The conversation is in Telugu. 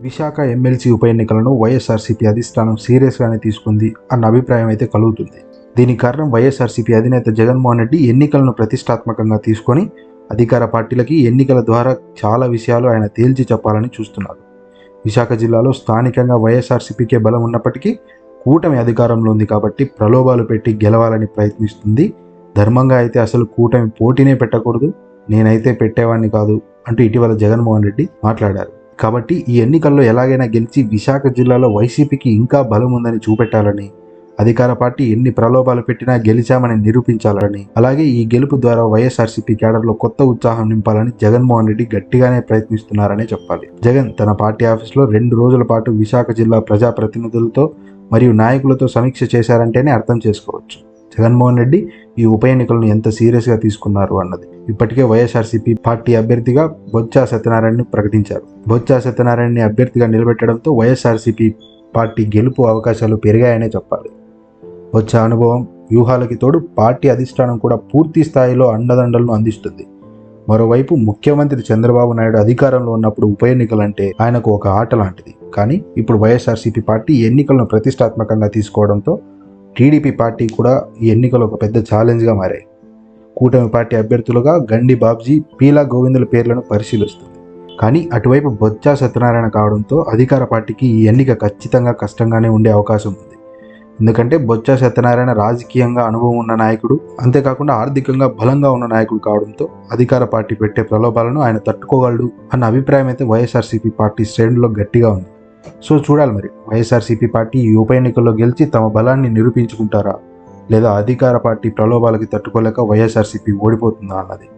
విశాఖ ఎమ్మెల్సీ ఉప ఎన్నికలను వైఎస్ఆర్సీపీ అధిష్టానం సీరియస్గానే తీసుకుంది అన్న అభిప్రాయం అయితే కలుగుతుంది. దీని కారణం వైఎస్ఆర్సీపీ అధినేత జగన్మోహన్ రెడ్డి ఎన్నికలను ప్రతిష్టాత్మకంగా తీసుకొని అధికార పార్టీలకి ఎన్నికల ద్వారా చాలా విషయాలు ఆయన తేల్చి చెప్పాలని చూస్తున్నారు. విశాఖ జిల్లాలో స్థానికంగా వైఎస్ఆర్సీపీకే బలం ఉన్నప్పటికీ కూటమి అధికారంలో ఉంది కాబట్టి ప్రలోభాలు పెట్టి గెలవాలని ప్రయత్నిస్తుంది. ధర్మంగా అయితే అసలు కూటమి పోటీనే పెట్టకూడదు నేనైతే పెట్టేవాడిని కాదు అంటూ ఇటీవల జగన్మోహన్ రెడ్డి మాట్లాడారు. కాబట్టి ఈ ఎన్నికల్లో ఎలాగైనా గెలిచి విశాఖ జిల్లాలో వైసీపీకి ఇంకా బలం ఉందని చూపెట్టాలని అధికార పార్టీ ఎన్ని ప్రలోభాలు పెట్టినా గెలిచామని నిరూపించాలని అలాగే ఈ గెలుపు ద్వారా వైఎస్ఆర్సీపీ కేడర్లో కొత్త ఉత్సాహం నింపాలని జగన్మోహన్ రెడ్డి గట్టిగానే ప్రయత్నిస్తున్నారనే చెప్పాలి. జగన్ తన పార్టీ ఆఫీస్లో రెండు రోజుల పాటు విశాఖ జిల్లా ప్రజాప్రతినిధులతో మరియు నాయకులతో సమీక్ష చేశారంటేనే అర్థం చేసుకోవచ్చు. జగన్మోహన్ రెడ్డి ఈ ఉప ఎన్నికలను ఎంత సీరియస్గా తీసుకున్నారు అన్నది. ఇప్పటికే వైఎస్ఆర్సీపీ పార్టీ అభ్యర్థిగా బొత్స సత్యనారాయణని ప్రకటించారు. బొత్స సత్యనారాయణని అభ్యర్థిగా నిలబెట్టడంతో వైఎస్ఆర్సీపీ పార్టీ గెలుపు అవకాశాలు పెరిగాయనే చెప్పాలి. వచ్చే అనుభవం వ్యూహాలకి తోడు పార్టీ అధిష్టానం కూడా పూర్తి స్థాయిలో అండదండలను అందిస్తుంది. మరోవైపు ముఖ్యమంత్రి చంద్రబాబు నాయుడు అధికారంలో ఉన్నప్పుడు ఉప ఎన్నికలంటే ఆయనకు ఒక ఆట లాంటిది. కానీ ఇప్పుడు వైఎస్ఆర్సీపీ పార్టీ ఎన్నికలను ప్రతిష్టాత్మకంగా తీసుకోవడంతో టీడీపీ పార్టీ కూడా ఈ ఎన్నికలు ఒక పెద్ద ఛాలెంజ్గా మారాయి. కూటమి పార్టీ అభ్యర్థులుగా గండి బాబ్జీ పీలా గోవిందుల పేర్లను పరిశీలిస్తుంది. కానీ అటువైపు బొత్స సత్యనారాయణ కావడంతో అధికార పార్టీకి ఈ ఎన్నిక ఖచ్చితంగా కష్టంగానే ఉండే అవకాశం ఉంది. ఎందుకంటే బొత్స సత్యనారాయణ రాజకీయంగా అనుభవం ఉన్న నాయకుడు అంతేకాకుండా ఆర్థికంగా బలంగా ఉన్న నాయకుడు కావడంతో అధికార పార్టీ పెట్టే ప్రలోభాలను ఆయన తట్టుకోగలడు అన్న అభిప్రాయం అయితే వైఎస్ఆర్సీపీ పార్టీ శ్రేణుల్లో గట్టిగా ఉంది. సో చూడాలి మరి. వైఎస్ఆర్సీపీ పార్టీ ఈ ఉప ఎన్నికల్లో గెలిచి తమ బలాన్ని నిరూపించుకుంటారా? లేదా అధికార పార్టీ ప్రలోభాలకి తట్టుకోలేక వైఎస్ఆర్సీపీ ఓడిపోతుందా అన్నది.